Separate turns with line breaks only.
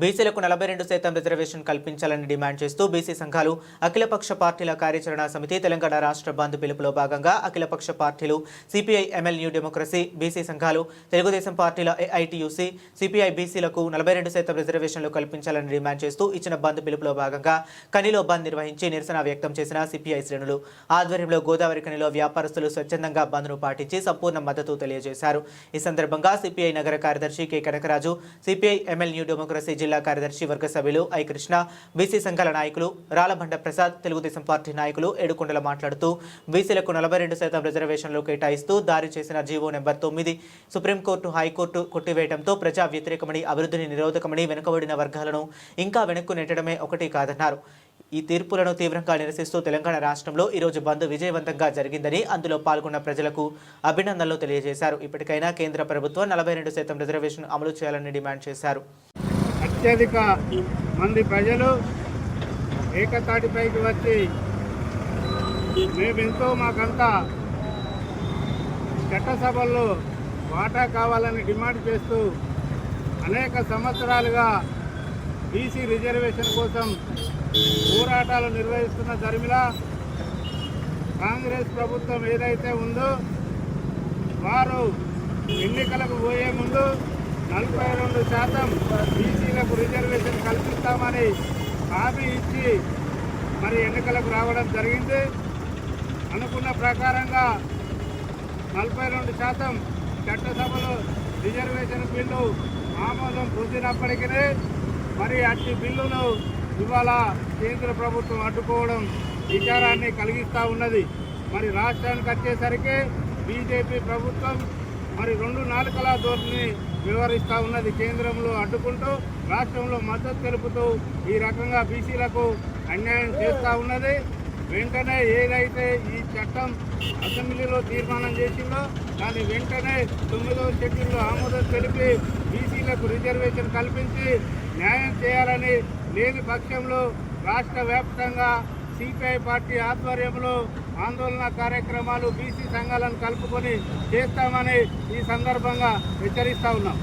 బీసీలకు నలభై రెండు శాతం రిజర్వేషన్ కల్పించాలని డిమాండ్ చేస్తూ బీసీ సంఘాలు అఖిలపక్ష పార్టీల కార్యాచరణ సమితి తెలంగాణ రాష్ట్ర బంద్ పిలుపులో భాగంగా అఖిలపక్ష పార్టీలు CPI ML new democracy BC సంఘాలు తెలుగుదేశం పార్టీల ఏఐటీయూసీ సిపిఐ బీసీలకు నలభై రెండు శాతం రిజర్వేషన్లు కల్పించాలని డిమాండ్ చేస్తూ ఇచ్చిన బంద్ పిలుపులో భాగంగా కనిలో బంద్ నిర్వహించి నిరసన వ్యక్తం చేసిన సిపిఐ శ్రేణులు. ఆధ్వర్యంలో గోదావరి కనిలో వ్యాపారస్తులు స్వచ్ఛందంగా బంద్ను పాటించి సంపూర్ణ మద్దతు తెలియజేశారు. ఈ సందర్భంగా సిపిఐ నగర కార్యదర్శి K Kanakaraju CPI ML new democracy జిల్లా కార్యదర్శి వర్గ సభ్యులు ఐ కృష్ణ బీసీ సంఘాల నాయకులు రాలబండ ప్రసాద్ తెలుగుదేశం పార్టీ నాయకులు ఏడుకొండల మాట్లాడుతూ బీసీలకు నలభై రెండు శాతం రిజర్వేషన్లు కేటాయిస్తూ దారి చేసిన జీవో నెంబర్ తొమ్మిది సుప్రీంకోర్టు హైకోర్టు కొట్టివేయడంతో ప్రజా వ్యతిరేకమని అభివృద్ధిని నిరోధకమని వెనుకబడిన వర్గాలను ఇంకా వెనక్కు నెట్టడమే ఒకటి కాదన్నారు. ఈ తీర్పులను తీవ్రంగా నిరసిస్తూ తెలంగాణ రాష్ట్రంలో ఈరోజు బంద్ విజయవంతంగా జరిగిందని అందులో పాల్గొన్న ప్రజలకు అభినందనలు తెలియజేశారు. ఇప్పటికైనా కేంద్ర ప్రభుత్వం నలభై రెండు శాతం రిజర్వేషన్ అమలు చేయాలని డిమాండ్ చేశారు.
అత్యధిక మంది ప్రజలు ఏకతాటిపైకి వచ్చి మేమెంతో మాకంతా చట్టసభల్లో వాటా కావాలని డిమాండ్ చేస్తూ అనేక సంవత్సరాలుగా బీసీ రిజర్వేషన్ కోసం పోరాటాలు నిర్వహిస్తున్న దరిమిలా కాంగ్రెస్ ప్రభుత్వం ఏదైతే ఉందో వారు ఎన్నికలకు పోయే ముందు నలభై రెండు శాతం బీసీలకు రిజర్వేషన్ కల్పిస్తామని హామీ ఇచ్చి మరి ఎన్నికలకు రావడం జరిగింది. అనుకున్న ప్రకారంగా నలభై రెండు శాతం చట్టసభలో రిజర్వేషన్ బిల్లు ఆమోదం పొందినప్పటికీ మరి అట్టి బిల్లును ఇవాళ కేంద్ర ప్రభుత్వం అడ్డుకోవడం విచారాన్ని కలిగిస్తూ ఉన్నది. మరి రాష్ట్రానికి వచ్చేసరికి బీజేపీ ప్రభుత్వం మరి రెండు నాలుకల ధోరణిని వివరిస్తూ ఉన్నది కేంద్రంలో అడ్డుకుంటూ రాష్ట్రంలో మద్దతు తెలుపుతూ ఈ రకంగా బీసీలకు అన్యాయం చేస్తూ ఉన్నది. వెంటనే ఏదైతే ఈ చట్టం అసెంబ్లీలో తీర్మానం చేసిందో దాన్ని వెంటనే తొమ్మిదవ షెడ్యూల్లో ఆమోదం తెలిపి బీసీలకు రిజర్వేషన్ కల్పించి న్యాయం చేయాలని లేని పక్షంలో రాష్ట్ర వ్యాప్తంగా సిపిఐ పార్టీ ఆధ్వర్యంలో ఆందోళన కార్యక్రమాలు బీసీ సంఘాలను కలుపుకొని చేస్తామని ఈ సందర్భంగా హెచ్చరిస్తా ఉన్నాం.